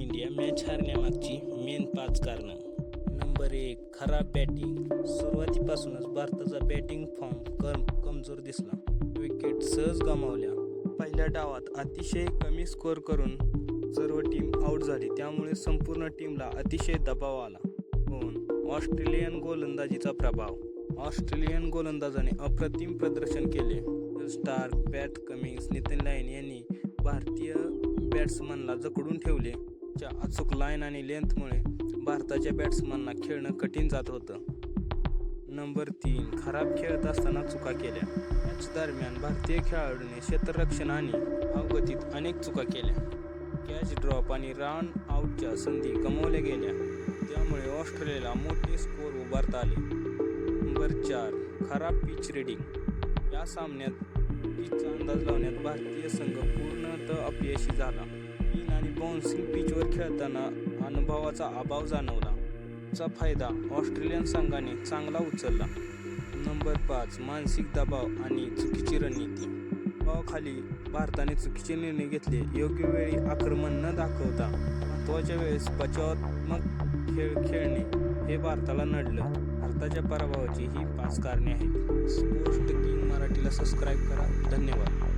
India match हरण्यामागची main पाच कारणं. Number एक खराब बॅटिंग सुरुवातीपासूनच भारताचा बॅटिंग फॉर्म कम कमजोर दिसला. विकेट सहज गमावल्या. पहिल्या डावात अतिशय कमी स्कोअर करून सर्व टीम आऊट झाली. त्यामुळे संपूर्ण टीमला अतिशय दबाव आला. दोन ऑस्ट्रेलियन गोलंदाजीचा प्रभाव. ऑस्ट्रेलियन गोलंदाजाने अप्रतिम प्रदर्शन केले. Star Pat Cummins Nathan Lyon यांनी भारतीय बॅट्समनला जकडून ठेवले. च्या अचूक लाईन आणि लेंथमुळे भारताच्या बॅट्समनना खेळणं कठीण जात होतं. नंबर तीन खराब खेळत असताना चुका केल्या. मॅच दरम्यान भारतीय खेळाडूने क्षेत्ररक्षण आणि अवगतीत अनेक चुका केल्या. कॅच ड्रॉप आणि रन आऊटच्या संधी गमावल्या गेल्या. त्यामुळे ऑस्ट्रेलियाला मोठे स्कोअर उभारता आले. नंबर चार खराब पिच रिडिंग या सामन्यात पिचचा अंदाज लावण्यात भारतीय संघ पूर्णतः अपयशी झाला. आणि बाउन्सिंग पिचवर खेळताना अनुभवाचा अभाव जाणवला. चा फायदा ऑस्ट्रेलियन संघाने चांगला उचलला. नंबर पाच मानसिक दबाव आणि चुकीची रणनीती. दबावाखाली भारताने चुकीचे निर्णय घेतले योग्य वेळी आक्रमण न दाखवता महत्त्वाच्या वेळेस बचावात्मक खेळ खेळणे हे भारताला नडलं. भारताच्या पराभवाची ही पाच कारणे आहेत. स्पोर्ट्स किंग मराठीला सबस्क्राईब करा. धन्यवाद.